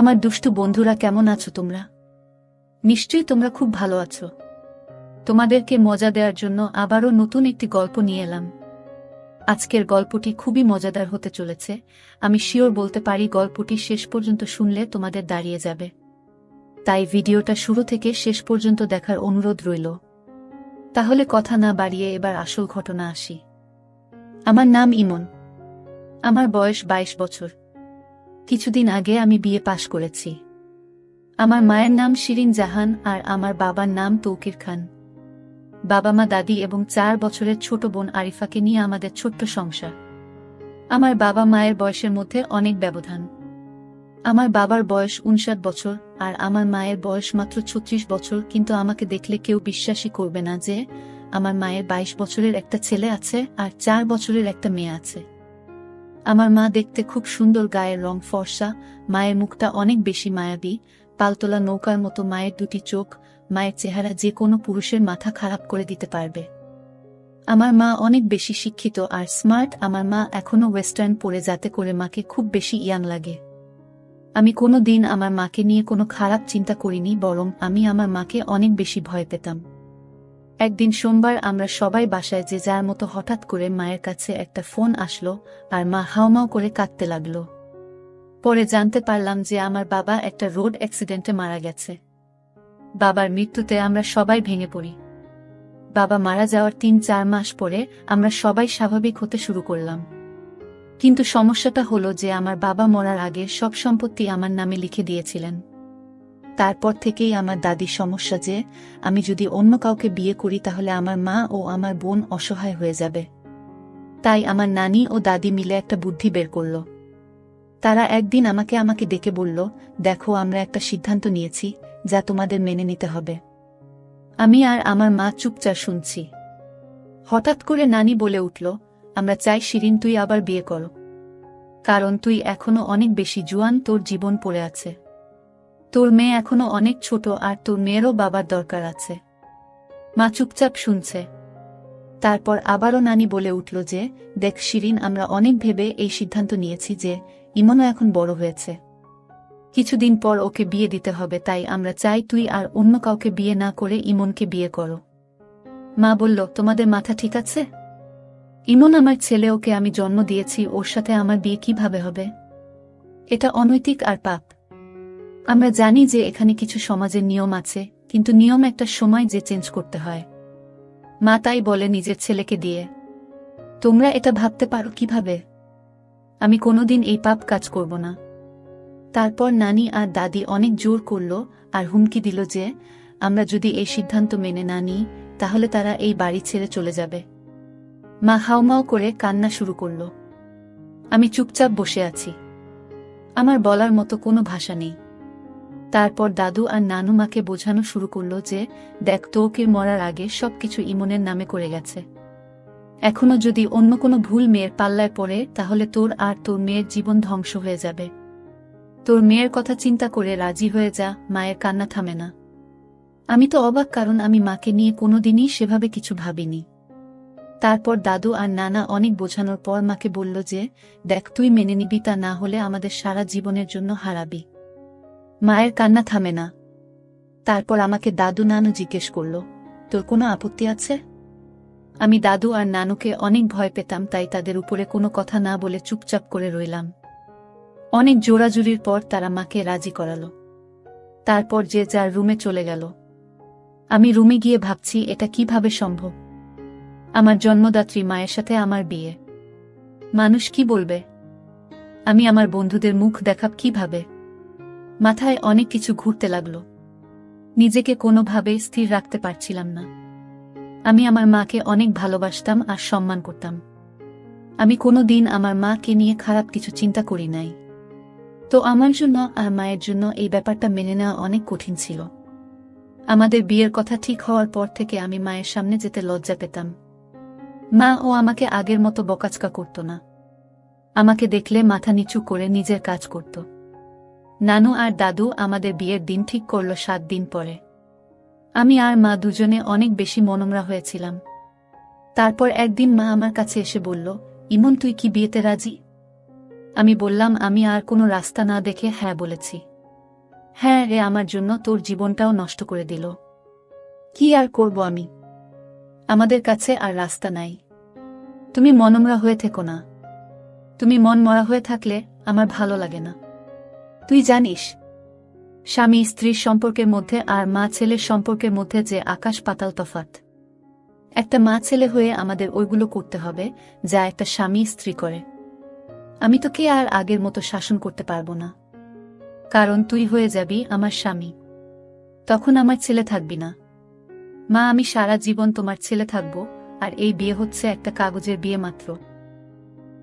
আমার দুষ্টু বন্ধুরা কেমন আছো তোমরা? নিশ্চয়ই তোমরা খুব ভালো আছো। তোমাদেরকে মজা দেওয়ার জন্য আবারও নতুন একটি গল্প নিয়ে এলাম। আজকের গল্পটি খুবই মজাদার হতে চলেছে। আমি শিওর বলতে পারি গল্পটি শেষ পর্যন্ত শুনলে তোমাদের দাঁড়িয়ে যাবে। তাই ভিডিওটা শুরু থেকে শেষ পর্যন্ত দেখার অনুরোধ রইল। তাহলে কথা না বাড়িয়ে এবার আসল ঘটনা আসি। আমার নাম ইমন। আমার বয়স বাইশ বছর। কিছুদিন আগে আমি বিয়ে পাশ করেছি। আমার মায়ের নাম শিরিন জাহান আর আমার বাবার নাম তৌকির খান। বাবা মা, দাদি এবং চার বছরের ছোট বোন আরিফাকে নিয়ে আমাদের ছোট্ট সংসার। আমার বাবা মায়ের বয়সের মধ্যে অনেক ব্যবধান। আমার বাবার বয়স উনষাট বছর আর আমার মায়ের বয়স মাত্র ছত্রিশ বছর, কিন্তু আমাকে দেখলে কেউ বিশ্বাসই করবে না যে আমার মায়ের বাইশ বছরের একটা ছেলে আছে আর চার বছরের একটা মেয়ে আছে। আমার মা দেখতে খুব সুন্দর গায়ের রং, ফর্সা, মায়ের মুখটা অনেক বেশি মায়াবী, পালতোলা নৌকার মতো মায়ের দুটি চোখ, মায়ের চেহারা যে কোনো পুরুষের মাথা খারাপ করে দিতে পারবে। আমার মা অনেক বেশি শিক্ষিত আর স্মার্ট, আমার মা এখনও ওয়েস্টার্ন পরে যাতে করে মাকে খুব বেশি ইয়াং লাগে। আমি কোনো দিন আমার মাকে নিয়ে কোনো খারাপ চিন্তা করিনি, বরং আমি আমার মাকে অনেক বেশি ভয় পেতাম। একদিন সোমবার আমরা সবাই বাসায় যে যার মতো হঠাৎ করে মায়ের কাছে একটা ফোন আসলো আর মা হাওমাও করে কাঁদতে লাগল। পরে জানতে পারলাম যে আমার বাবা একটা রোড অ্যাক্সিডেন্টে মারা গেছে। বাবার মৃত্যুতে আমরা সবাই ভেঙে পড়ি। বাবা মারা যাওয়ার তিন চার মাস পরে আমরা সবাই স্বাভাবিক হতে শুরু করলাম। কিন্তু সমস্যাটা হলো যে আমার বাবা মরার আগে সব সম্পত্তি আমার নামে লিখে দিয়েছিলেন। তারপর থেকেই আমার দাদির সমস্যা যে, আমি যদি অন্য কাউকে বিয়ে করি তাহলে আমার মা ও আমার বোন অসহায় হয়ে যাবে। তাই আমার নানি ও দাদি মিলে একটা বুদ্ধি বের করল। তারা একদিন আমাকে আমাকে ডেকে বলল, দেখো, আমরা একটা সিদ্ধান্ত নিয়েছি যা তোমাদের মেনে নিতে হবে। আমি আর আমার মা চুপচাপ শুনছি। হঠাৎ করে নানি বলে উঠল, আমরা চাই শিরিন, তুই আবার বিয়ে করো। কারণ তুই এখনও অনেক বেশি জুয়ান, তোর জীবন পড়ে আছে। তোর মেয়ে এখনও অনেক ছোট আর তোর মেয়েরও বাবার দরকার আছে। মা চুপচাপ শুনছে। তারপর আবারও নানি বলে উঠল যে, দেখ শিরিন, আমরা অনেক ভেবে এই সিদ্ধান্ত নিয়েছি যে, ইমনও এখন বড় হয়েছে। কিছুদিন পর ওকে বিয়ে দিতে হবে, তাই আমরা চাই তুই আর অন্য কাউকে বিয়ে না করে ইমনকে বিয়ে করো। মা বলল, তোমাদের মাথা ঠিক আছে? ইমন, আমার ছেলে ওকে আমি জন্ম দিয়েছি, ওর সাথে আমার বিয়ে কীভাবে হবে? এটা অনৈতিক আর পাপ। আমরা জানি যে এখানে কিছু সমাজের নিয়ম আছে, কিন্তু নিয়ম একটা সময় যে চেঞ্জ করতে হয়। মা তাই বলে নিজের ছেলেকে দিয়ে। তোমরা এটা ভাবতে পারো কীভাবে? আমি কোনোদিন এই পাপ কাজ করব না। তারপর নানি আর দাদি অনেক জোর করল আর হুমকি দিল যে, আমরা যদি এই সিদ্ধান্ত মেনে না নিই, তাহলে তারা এই বাড়ি ছেড়ে চলে যাবে। মা হাউমাও করে কান্না শুরু করল। আমি চুপচাপ বসে আছি। আমার বলার মতো কোনো ভাষা নেই। তারপর দাদু আর নানু মাকে বোঝানো শুরু করল যে, দেখ, তোকে মরার আগে সবকিছু ইমনের নামে করে গেছে। এখনও যদি অন্য কোনো ভুল মেয়ের পাল্লায় পড়ে, তাহলে তোর আর তোর মেয়ের জীবন ধ্বংস হয়ে যাবে। তোর মেয়ের কথা চিন্তা করে রাজি হয়ে যা, মায়ের কান্না থামে না। আমি তো অবাক, কারণ আমি মাকে নিয়ে কোনোদিনই সেভাবে কিছু ভাবিনি। তারপর দাদু আর নানা অনেক বোঝানোর পর মাকে বলল যে, দেখ, তুই মেনে নিবি তা না হলে আমাদের সারা জীবনের জন্য হারাবি। মায়ের কান্না থামে না। তারপর আমাকে দাদু নানু জিজ্ঞেস করল, তোর কোনো আপত্তি আছে? আমি দাদু আর নানুকে অনেক ভয় পেতাম, তাই তাদের উপরে কোনো কথা না বলে চুপচাপ করে রইলাম। অনেক জোরাজুরির পর তারা মাকে রাজি করালো। তারপর যে যার রুমে চলে গেল। আমি রুমে গিয়ে ভাবছি, এটা কীভাবে সম্ভব? আমার জন্মদাত্রী মায়ের সাথে আমার বিয়ে। মানুষ কি বলবে? আমি আমার বন্ধুদের মুখ দেখাব কীভাবে? মাথায় অনেক কিছু ঘুরতে লাগল। নিজেকে কোনোভাবে স্থির রাখতে পারছিলাম না। আমি আমার মাকে অনেক ভালোবাসতাম আর সম্মান করতাম। আমি কোনো দিন আমার মাকে নিয়ে খারাপ কিছু চিন্তা করি নাই। তো আমার জন্য আর মায়ের জন্য এই ব্যাপারটা মেনে নেওয়া অনেক কঠিন ছিল। আমাদের বিয়ের কথা ঠিক হওয়ার পর থেকে আমি মায়ের সামনে যেতে লজ্জা পেতাম। মা ও আমাকে আগের মতো বকাচকা করত না। আমাকে দেখলে মাথা নিচু করে নিজের কাজ করত। নানু আর দাদু আমাদের বিয়ের দিন ঠিক করল সাত দিন পরে। আমি আর মা দুজনে অনেক বেশি মনমরা হয়েছিলাম। তারপর একদিন মা আমার কাছে এসে বলল, ইমন, তুই কি বিয়েতে রাজি? আমি বললাম, আমি আর কোনো রাস্তা না দেখে হ্যাঁ বলেছি। হ্যাঁ রে, আমার জন্য তোর জীবনটাও নষ্ট করে দিল। কি আর করব আমি? আমাদের কাছে আর রাস্তা নাই। তুমি মনমরা হয়ে থেকো না। তুমি মন মরা হয়ে থাকলে আমার ভালো লাগে না। তুই জানিস, স্বামী স্ত্রীর সম্পর্কের মধ্যে আর মা ছেলের সম্পর্কের মধ্যে যে আকাশ পাতাল তফাত একটা মা ছেলে হয়ে আমাদের ওইগুলো করতে হবে, যা একটা স্বামী স্ত্রী করে। আমি তোকে আর আগের মতো শাসন করতে পারব না। কারণ তুই হয়ে যাবি আমার স্বামী। তখন আমার ছেলে থাকবি না। মা, আমি সারা জীবন তোমার ছেলে থাকব, আর এই বিয়ে হচ্ছে একটা কাগজের বিয়ে মাত্র।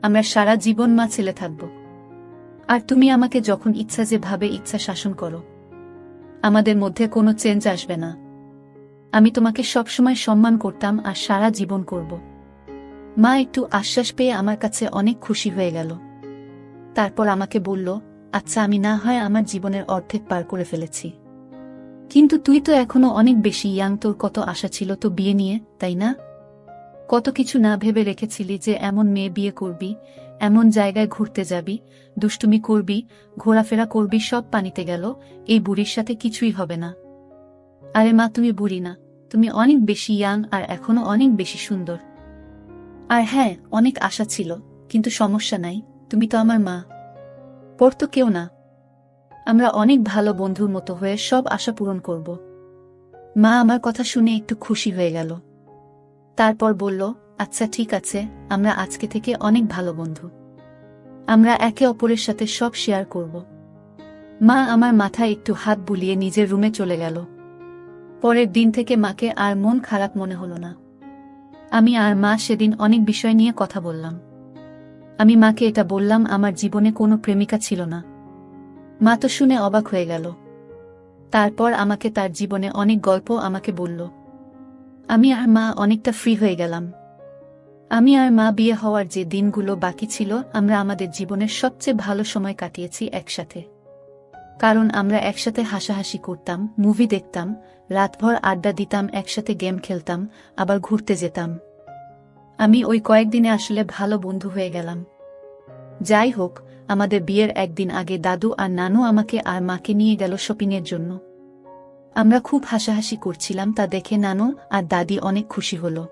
আমরা সারা জীবন মা ছেলে থাকব। আর তুমি আমাকে যখন ইচ্ছা যেভাবে ইচ্ছা শাসন করো, আমাদের মধ্যে কোনো চেঞ্জ আসবে না। আমি তোমাকে সবসময় সম্মান করতাম আর সারা জীবন করব। মা একটু আশ্বাস পেয়ে আমার কাছে অনেক খুশি হয়ে গেল। তারপর আমাকে বলল আচ্ছা আমি না হয় আমার জীবনের অর্ধেক পার করে ফেলেছি। কিন্তু তুই তো এখনও অনেক বেশি ইয়াং তোর কত আশা ছিল তো বিয়ে নিয়ে, তাই না? কত কিছু না ভেবে রেখেছিলি যে এমন মেয়ে বিয়ে করবি এমন জায়গায় ঘুরতে যাবি, দুষ্টুমি করবি, ঘোরাফেরা করবি, সব পানিতে গেল, এই বুড়ির সাথে কিছুই হবে না। আরে মা, তুমি বুড়ি না, তুমি অনেক বেশি ইয়াং আর এখনও অনেক বেশি সুন্দর। আর হ্যাঁ অনেক আশা ছিল, কিন্তু সমস্যা নাই, তুমি তো আমার মা। পর তো কেউ না। আমরা অনেক ভালো বন্ধুর মতো হয়ে সব আশা পূরণ করব। মা আমার কথা শুনে একটু খুশি হয়ে গেল। তারপর বলল আচ্ছা ঠিক আছে, আমরা আজকে থেকে অনেক ভালো বন্ধু। আমরা একে অপরের সাথে সব শেয়ার করব। মা আমার মাথায় একটু হাত বুলিয়ে নিজের রুমে চলে গেল। পরের দিন থেকে মাকে আর মন খারাপ মনে হলো না। আমি আর মা সেদিন অনেক বিষয় নিয়ে কথা বললাম। আমি মাকে এটা বললাম, আমার জীবনে কোনো প্রেমিকা ছিল না। মা তো শুনে অবাক হয়ে গেল। তারপর আমাকে তার জীবনে অনেক গল্প আমাকে বলল। আমি আর মা অনেকটা ফ্রি হয়ে গেলাম। আমি আর মা বিয়ে হওয়ার যে দিনগুলো বাকি ছিল, আমরা আমাদের জীবনের সবচেয়ে ভালো সময় কাটিয়েছি একসাথে। কারণ আমরা একসাথে হাসাহাসি করতাম, মুভি দেখতাম, রাতভর আড্ডা দিতাম, একসাথে গেম খেলতাম, আবার ঘুরতে যেতাম। আমি ওই কয়েকদিনে আসলে ভালো বন্ধু হয়ে গেলাম। যাই হোক, আমাদের বিয়ের একদিন আগে দাদু আর নানু আমাকে আর মাকে নিয়ে গেল শপিংয়ের জন্য। আমরা খুব হাসাহাসি করছিলাম, তা দেখে নানু আর দাদি অনেক খুশি হল।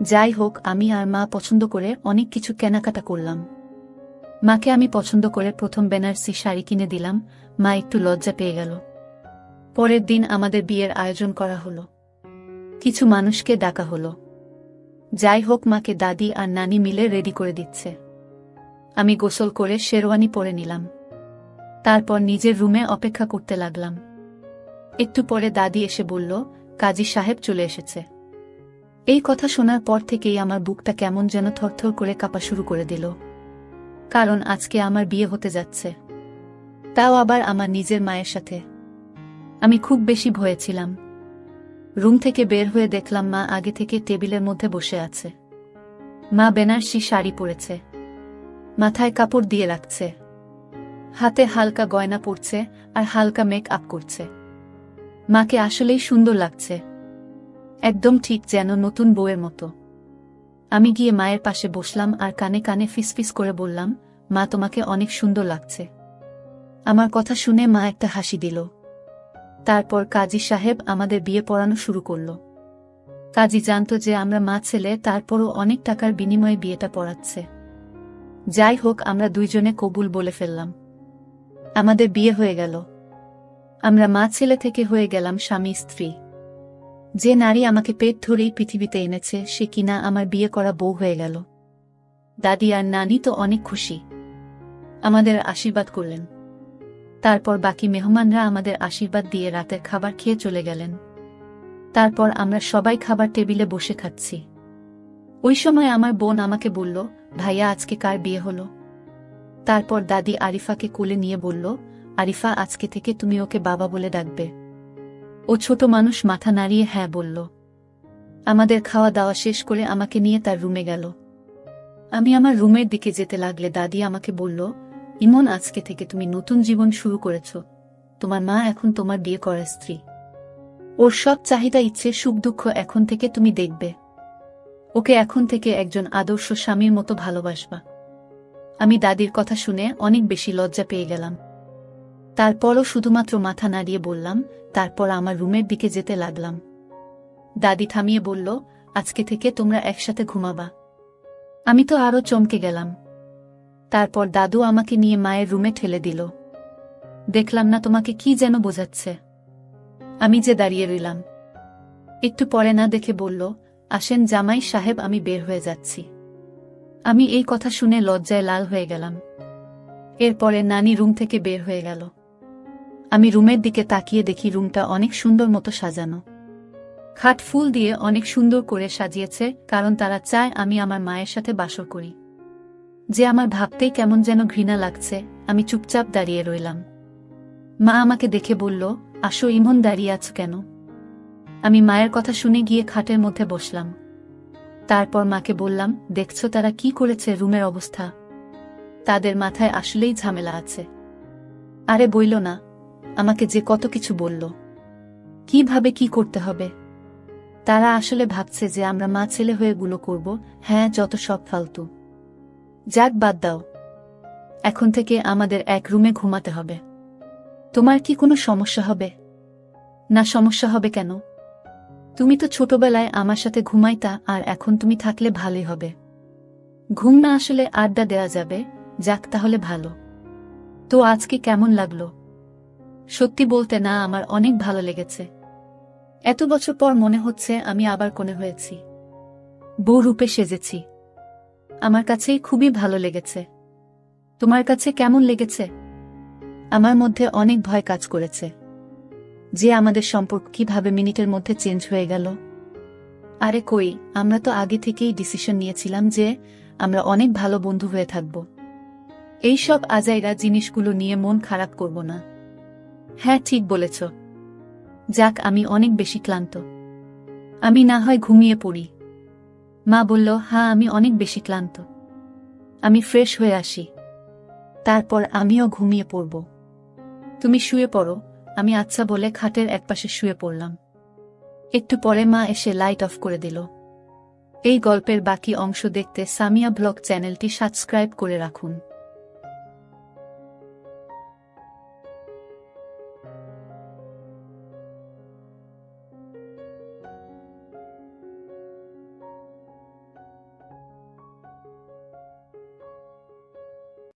যাই হোক আমি আর মা পছন্দ করে অনেক কিছু কেনাকাটা করলাম। মাকে আমি পছন্দ করে প্রথম বেনারসি শাড়ি কিনে দিলাম, মা একটু লজ্জা পেয়ে গেল। পরের দিন আমাদের বিয়ের আয়োজন করা হলো। কিছু মানুষকে ডাকা হলো। যাই হোক মাকে দাদি আর নানি মিলে রেডি করে দিচ্ছে। আমি গোসল করে শেরওয়ানি পরে নিলাম। তারপর নিজের রুমে অপেক্ষা করতে লাগলাম। একটু পরে দাদি এসে বলল, কাজী সাহেব চলে এসেছে। এই কথা শোনার পর থেকেই আমার বুকটা কেমন যেন থরথর করে কাঁপা শুরু করে দিল। কারণ আজকে আমার বিয়ে হতে যাচ্ছে। তাও আবার আমার নিজের মায়ের সাথে। আমি খুব বেশি ভয়েছিলাম রুম থেকে বের হয়ে দেখলাম মা আগে থেকে টেবিলের মধ্যে বসে আছে। মা বেনারসি শাড়ি পরেছে। মাথায় কাপড় দিয়ে রাখছে। হাতে হালকা গয়না পরছে আর হালকা মেক আপ করছে। মাকে আসলেই সুন্দর লাগছে। একদম ঠিক যেন নতুন বউয়ের মতো। আমি গিয়ে মায়ের পাশে বসলাম আর কানে কানে ফিসফিস করে বললাম, মা, তোমাকে অনেক সুন্দর লাগছে। আমার কথা শুনে মা একটা হাসি দিল। তারপর কাজী সাহেব আমাদের বিয়ে পড়ানো শুরু করল। কাজী জানত যে আমরা মা ছেলে, তারপরও অনেক টাকার বিনিময়ে বিয়েটা পড়াচ্ছে। যাই হোক, আমরা দুইজনে কবুল বলে ফেললাম। আমাদের বিয়ে হয়ে গেল। আমরা মা ছেলে থেকে হয়ে গেলাম স্বামী স্ত্রী যে নারী আমাকে পেট ধরেই পৃথিবীতে এনেছে, সে কিনা আমার বিয়ে করা বউ হয়ে গেল। দাদি আর নানি তো অনেক খুশি। আমাদের আশীর্বাদ করলেন। তারপর বাকি মেহমানরা আমাদের আশীর্বাদ দিয়ে রাতের খাবার খেয়ে চলে গেলেন। তারপর আমরা সবাই খাবার টেবিলে বসে খাচ্ছি। ওই সময় আমার বোন আমাকে বলল, ভাইয়া, আজকে কার বিয়ে হলো? তারপর দাদি আরিফাকে কোলে নিয়ে বলল, আরিফা, আজকে থেকে তুমি ওকে বাবা বলে ডাকবে। ও ছোট মানুষ মাথা নাড়িয়ে হ্যাঁ বলল। আমাদের খাওয়া দাওয়া শেষ করে আমাকে নিয়ে তার রুমে গেল। আমি আমার রুমের দিকে যেতে লাগলে দাদি আমাকে বলল, ইমন, আজকে থেকে তুমি নতুন জীবন শুরু করেছ। তোমার মা এখন তোমার বিয়ে করা স্ত্রী। ওর সব চাহিদা, ইচ্ছে, সুখ, দুঃখ এখন থেকে তুমি দেখবে। ওকে এখন থেকে একজন আদর্শ স্বামীর মতো ভালোবাসবা। আমি দাদির কথা শুনে অনেক বেশি লজ্জা পেয়ে গেলাম। তারপরও শুধুমাত্র মাথা নাড়িয়ে বললাম, তারপর আমার রুমের দিকে যেতে লাগলাম। দাদি থামিয়ে বলল, আজকে থেকে তোমরা একসাথে ঘুমাবা। আমি তো আরও চমকে গেলাম। তারপর দাদু আমাকে নিয়ে মায়ের রুমে ঠেলে দিল। দেখলাম না তোমাকে কি যেন বোঝাচ্ছে। আমি যে দাঁড়িয়ে রইলাম। একটু পরে না দেখে বলল, আসেন জামাই সাহেব, আমি বের হয়ে যাচ্ছি। আমি এই কথা শুনে লজ্জায় লাল হয়ে গেলাম। এরপরে নানি রুম থেকে বের হয়ে গেল। আমি রুমের দিকে তাকিয়ে দেখি রুমটা অনেক সুন্দর মতো সাজানো। খাট ফুল দিয়ে অনেক সুন্দর করে সাজিয়েছে, কারণ তারা চায় আমি আমার মায়ের সাথে বাসর করি। যে আমার ভাবতেই কেমন যেন ঘৃণা লাগছে, আমি চুপচাপ দাঁড়িয়ে রইলাম। মা আমাকে দেখে বলল, আসো ইমন, দাঁড়িয়ে আছো কেন? আমি মায়ের কথা শুনে গিয়ে খাটের মধ্যে বসলাম। তারপর মাকে বললাম, দেখছ তারা কি করেছে, রুমের অবস্থা? তাদের মাথায় আসলেই ঝামেলা আছে। আরে বইল না আমাকে যে কত কিছু বলল। কীভাবে কি করতে হবে? তারা আসলে ভাবছে যে আমরা মা ছেলে হয়ে গুলো করব। হ্যাঁ যত সব ফালতু। যাক, বাদ দাও। এখন থেকে আমাদের এক রুমে ঘুমাতে হবে। তোমার কি কোনো সমস্যা হবে? না, সমস্যা হবে কেন? তুমি তো ছোটবেলায় আমার সাথে ঘুমাইতা, আর এখন তুমি থাকলে ভালোই হবে। ঘুম না আসলে আড্ডা দেওয়া যাবে। যাক, তাহলে ভালো। তো আজকে কেমন লাগল? সত্যি বলতে না, আমার অনেক ভালো লেগেছে। এত বছর পর মনে হচ্ছে আমি আবার কোনে হয়েছি। বউ রূপে সেজেছি। আমার কাছেই খুবই ভালো লেগেছে। তোমার কাছে কেমন লেগেছে? আমার মধ্যে অনেক ভয় কাজ করেছে। যে আমাদের সম্পর্ক কীভাবে মিনিটের মধ্যে চেঞ্জ হয়ে গেল। আরে কই, আমরা তো আগে থেকেই ডিসিশন নিয়েছিলাম যে আমরা অনেক ভালো বন্ধু হয়ে থাকব। এইসব আজাইরা জিনিসগুলো নিয়ে মন খারাপ করব না। হ্যাঁ ঠিক বলেছ। যাক, আমি অনেক বেশি ক্লান্ত। আমি না হয় ঘুমিয়ে পড়ি। মা বলল হ্যাঁ আমি অনেক বেশি ক্লান্ত। আমি ফ্রেশ হয়ে আসি। তারপর আমিও ঘুমিয়ে পড়ব। তুমি শুয়ে পড়ো। আমি আচ্ছা বলে খাটের একপাশে শুয়ে পড়লাম। একটু পরে মা এসে লাইট অফ করে দিল। এই গল্পের বাকি অংশ দেখতে সামিয়া ব্লগ চ্যানেলটি সাবস্ক্রাইব করে রাখুন।